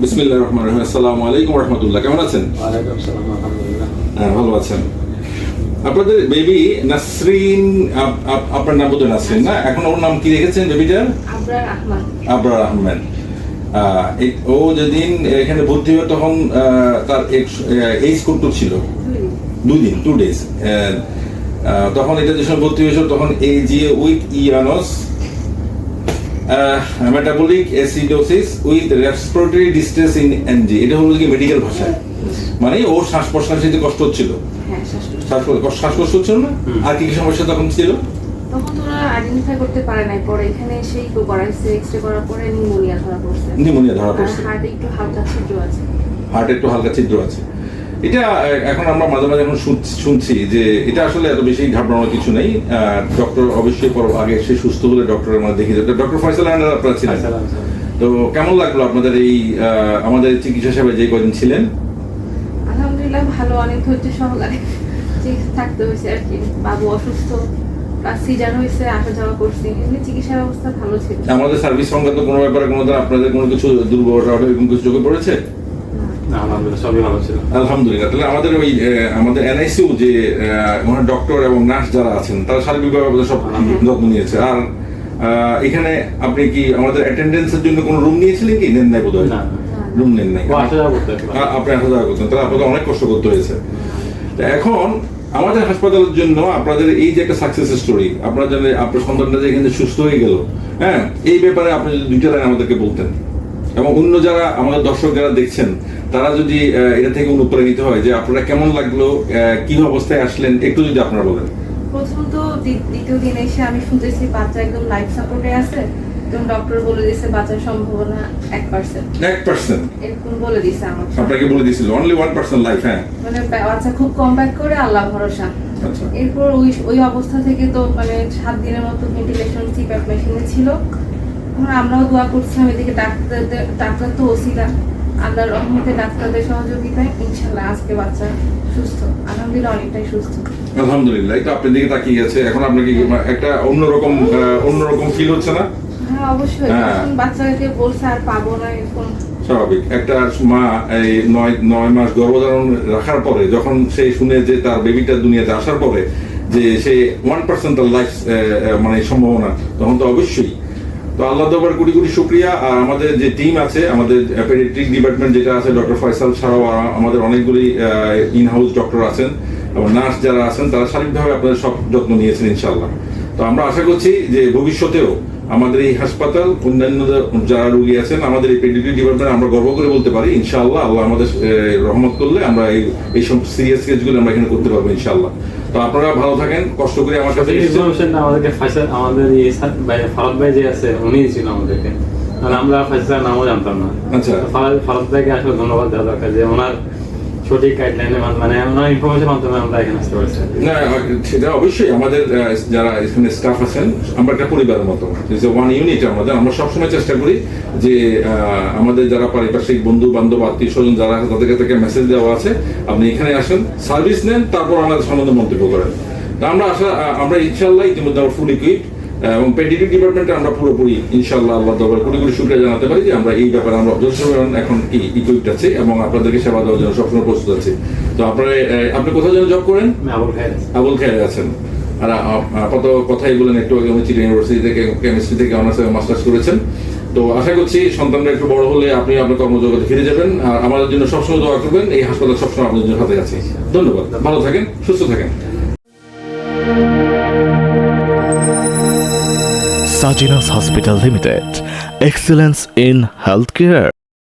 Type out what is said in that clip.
বিসমিল্লাহ রহমান রহিম। আসসালামু আলাইকুম রহমতুল্লাহ কেমন আছেন? ওয়ালাইকুম আসসালাম আলহামদুলিল্লাহ। হ্যাঁ ভালো আছেন। আপনাদের বেবি নাসরিন আপ- আপ- আপনার নাম বোধহয় নাসরিন না? এখন ওর নাম কি রেখেছেন বেবিটার? আবরার আহমদ আহমেদ আহ, ও যেদিন এখানে ভর্তি হয় তখন তার এইজ কত ছিল? দুই দুই দিন টু ডেজ তখন এটা যে সময় ভর্তি হয়েছিল তখন এই যে with ইয়ানস metabolic acidosis with respiratory distress in NG এটা হলো কি মেডিকেল ভাষায়? মানে ওর শ্বাস প্রশ্বাসে যে কষ্ট হচ্ছিল। হ্যাঁ শ্বাসকষ্ট শ্বাস শ্বাসকষ্ট হচ্ছিল না? আর কি কি সমস্যা তখন ছিল? তখন তো ওরা আইডেন্টিফাই করতে পারে নাই। পরে এখানে সেই করাইছে এক্সরে করার পরে নিউমোনিয়া ধরা পড়ছে। নিউমোনিয়া ধরা পড়ছে। হার্টে একটু হালকা ছিদ্র আছে। হার্টে একটু হালকা ছিদ্র আছে। এটা এখন আমরা মাঝে মাঝে এখন শুন- শুনছি যে এটা আসলে এত বেশি ঘাবড়ানোর কিছু নেই। ডক্টর অবশ্যই পর আগে সে সুস্থ হলে ডক্টরের মধ্যে দেখে যেত ডক্টর ফয়সাল আহমেদ আপনারা ছিলেন। তো কেমন লাগল আপনাদের এই আমাদের চিকিৎসা সেবায় যে কদিন ছিলেন? আলহামদুলিল্লাহ ভালো অনেক ধৈর্য সহকারে ঠিক থাকতে হয়েছে আর কি। বাবু অসুস্থ প্লাস সিজার হয়েছে আসা যাওয়া করছি। এমনি চিকিৎসা ব্যবস্থা ভালো ছিল। আমাদের সার্ভিস সংক্রান্ত কোনো ব্যাপারে কোনো আপনাদের কোনো কিছু দুর্বলতা এরকম কিছু চোখে পড়েছে? আলহামদুলিল্লাহ সবই ভালো ছিল। আলহামদুলিল্লাহ তাহলে আমাদের ওই আমাদের এনআইসিউ যে ডক্টর এবং নার্স যারা আছেন তারা সার্বিকভাবে সব যত্ন নিয়েছে। আর এখানে আপনি কি আমাদের অ্যাটেন্ডেন্সের জন্য কোনো রুম নিয়েছিলেন কি? নেন নাই বোধহয়? রুম নেন নাই। ও আসা যাওয়া করতে হবে। আ- আপনি আসা যাওয়া করতেন। তাহলে আপনাদের অনেক কষ্ট করতে হয়েছে। এখন আমাদের হাসপাতালের জন্য আপনাদের এই যে একটা সাকসেস স্টোরি আপনার জন্য আপনার সন্তানটা যে এখানে সুস্থ হয়ে গেল হ্যাঁ? এই ব্যাপারে আপনি যদি দুইটা লাইন আমাদেরকে বলতেন। এবং অন্য যারা আমাদের দর্শক যারা দেখছেন তারা যদি এটা থেকে অনুপ্রাণিত হয় যে আপনারা কেমন লাগল কি অবস্থায় আসলেন একটু যদি আপনারা বলেন। প্রথম তো দ্বিতীয় দিন এসে আমি শুনতেছি বাচ্চা একদম লাইফ সাপোর্টে আছে একদম ডক্টর বলে দিয়েছে সম্ভাবনা এক পার্সেন্ট এক পার্সেন্ট এরকম বলে দিয়েছে আমাকে। আপনাকে বলে দিয়েছিল অনলি ওয়ান পার্সেন্ট লাইফ হ্যাঁ। মানে বাচ্চা খুব কম ব্যাক করে আল্লাহ ভরসা। আচ্ছা। এরপর ওই ওই অবস্থা থেকে তো মানে সাত দিনের মতো ভেন্টিলেশন সিপ্যাপ মেশিনে ছিল। এখন আমরাও দোয়া করছি আমি এদিকে ডাক্তারদের ডাক্তার তো ওসিলা আল্লাহর রহমতে ডাক্তারদের সহযোগিতায় ইনশাল্লাহ আজকে বাচ্চা সুস্থ। আলহামদুলিল্লাহ অনেকটাই সুস্থ। আলহামদুলিল্লাহ এটা আপনার দিকে তাকিয়ে গেছে এখন আপনাকে কি একটা অন্যরকম অন্যরকম ফিল হচ্ছে না? হ্যাঁ অবশ্যই। হ্যাঁ। বাচ্চাকে বলছে আর পাবো না এরকম স্বাভাবিক। একটা মা এই নয় নয় মাস গর্ভধারণ রাখার পরে যখন সে শুনে যে তার বেবিটা দুনিয়াতে আসার পরে যে সে ওয়ান পার্সেন্ট লাইফ মানে সম্ভাবনা তখন তো অবশ্যই তো আল্লাহ দরবার কোটি কোটি শুক্রিয়া। আর আমাদের যে টিম আছে, আমাদের পেডিয়াট্রিক ডিপার্টমেন্ট যেটা আছে ডক্টর ফয়সাল ছাড়াও আমাদের অনেকগুলি ইন হাউস ডক্টর আছেন এবং নার্স যারা আছেন, তারা শারীরিকভাবে আপনাদের সব যত্ন নিয়েছেন ইনশাল্লাহ তো আমরা আশা করছি যে ভবিষ্যতেও আমাদের এই হাসপাতাল, অন্যান্য যারা রুগী আছেন, আমাদের এই পেডিয়াট্রিক ডিপার্টমেন্ট আমরা গর্ব করে বলতে পারি, ইনশাআল্লাহ আল্লাহ আমাদের রহমত করলে আমরা এই এই সব সিরিয়াস কেসগুলো আমরা এখানে করতে পারব ইনশাআল্লাহ। তো আপনারা ভালো থাকেন কষ্ট করে আমার সাথে ইনফরমেশনটা আমাদেরকে ফাইসাল আমাদের এই ভাই ফারাদ ভাই যে আছে উনিই ছিল আমাদেরকে। আমরা ফাইসাল নামও জানতাম না। আচ্ছা। ফারাদ ভাইকে আসলে ধন্যবাদ দেওয়া দরকার যে ওনার মানে আমরা সবসময় চেষ্টা করি যে আমাদের যারা পারিপার্শ্বিক বন্ধু, বান্ধব, আত্মীয় স্বজন যারা আছে, তাদেরকে থেকে মেসেজ দেওয়া আছে। আপনি এখানে আসেন সার্ভিস নেন, তারপর আমাদের সম্বন্ধে মন্তব্য করেন। আমরা আশা আমরা ইনশাল্লাহ ইতিমধ্যে আমরা ফুল ইকুইপ এবং পেডিটিভ ডিপার্টমেন্টে আমরা পুরোপুরি ইনশাল্লাহ আল্লাহ দরবার কোটি কোটি শুক্রিয়া জানাতে পারি যে আমরা এই ব্যাপারে আমরা এখন আছি এবং আপনাদেরকে সেবা দেওয়ার জন্য সবসময় প্রস্তুত আছি। তো আপনারা আপনি কোথাও যেন জব করেন? আবুল খায়ের আছেন। আর আপাতত কথাই বলেন একটু আগে চিটি ইউনিভার্সিটি থেকে কেমিস্ট্রি থেকে অনার্স এবং মাস্টার্স করেছেন। তো আশা করছি সন্তানরা একটু বড় হলে আপনি আপনার কর্মজগতে ফিরে যাবেন। আর আমাদের জন্য সবসময় দোয়া করবেন এই হাসপাতাল সবসময় আপনাদের জন্য হাতে আছে। ধন্যবাদ। ভালো থাকেন সুস্থ থাকেন। Sajinas Hospital Limited. Excellence in Healthcare.